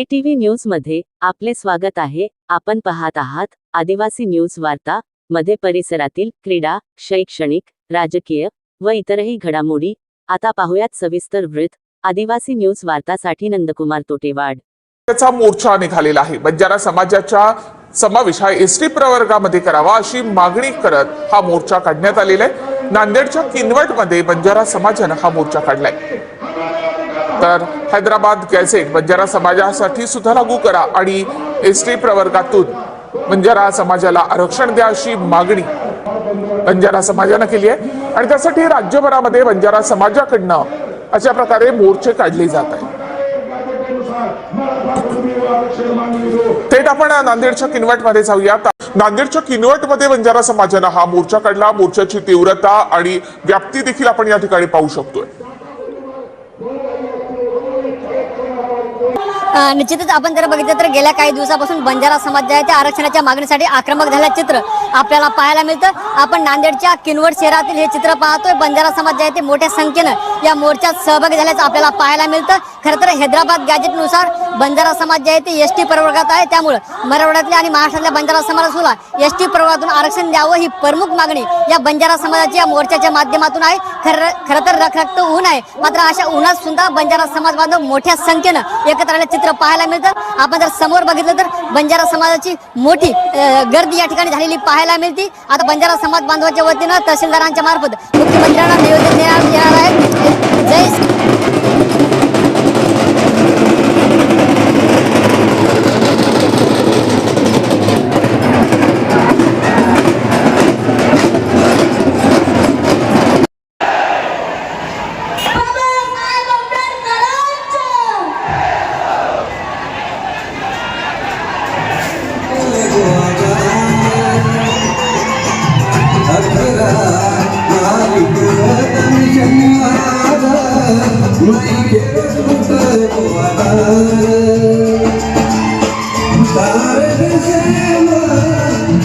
ए TV न्यूजमध्ये आपले स्वागत आहे. आपण पाहत आहात आदिवासी न्यूज वार्ता मध्ये परिसरातील क्रीडा शैक्षणिक राजकीय व इतरही घडामोडी. आता पाहूयात सविस्तर वृत्त. आदिवासी न्यूज वार्तासाठी नंदकुमार तोटेवाड. त्याचा मोर्चा निघालेला आहे. बंजारा समाजाच्या समावेश हा एस टी प्रवर्गामध्ये करावा अशी मागणी करत हा मोर्चा काढण्यात आलेला आहे. नांदेडच्या किनवटमध्ये बंजारा समाजानं हा मोर्चा काढलाय. तर हैदराबाद गॅझेट बंजारा समाजासाठी सुद्धा लागू करा आणि एस टी प्रवर्गातून बंजारा समाजाला आरक्षण द्या अशी मागणी बंजारा समाजानं केली आहे. आणि त्यासाठी राज्यभरामध्ये बंजारा समाजाकडनं अशा प्रकारे मोर्चे काढले जात आहेत. थेट आपण नांदेडच्या किनवटमध्ये जाऊयात नांदेडच्या किनवटमध्ये बंजारा समाजानं हा मोर्चा काढला. मोर्चाची तीव्रता आणि व्याप्ती देखील आपण या ठिकाणी पाहू शकतोय. निश्चितच आपण जर बघितलं तर गेल्या काही दिवसापासून बंजारा समाज जे आहे त्या आरक्षणाच्या मागणीसाठी आक्रमक झालेलं चित्र आपल्याला पाहायला मिळतं. आपण नांदेडच्या किनवट शहरातील हे चित्र पाहतोय. बंजारा समाज जे आहे ते मोठ्या संख्येनं या मोर्चात सहभागी झाल्याचं आपल्याला पाहायला मिळतं. खरं तर हैदराबाद गॅजेटनुसार बंजारा समाज जे आहे ते एस टी प्रवर्गात आहे. त्यामुळं मराठवाड्यातल्या आणि महाराष्ट्रातल्या बंजारा समाजाला सुद्धा एस टी प्रवर्गातून आरक्षण द्यावं ही प्रमुख मागणी या बंजारा समाजाच्या मोर्चाच्या माध्यमातून आहे. खरं खरं तर रखरक्त ऊन आहे. मात्र अशा उन्हात सुद्धा बंजारा समाज बांधव मोठ्या संख्येनं एकत्र आलेलं चित्र पाहायला मिळतं. आपण जर समोर बघितलं तर बंजारा समाजाची मोठी गर्दी या ठिकाणी झालेली पाहायला मिळते. आता बंजारा समाज बांधवाच्या वतीनं तहसीलदारांच्या मार्फत मुख्यमंत्र्यांना निवेदन देण्यात येणार आहे. Jason.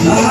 I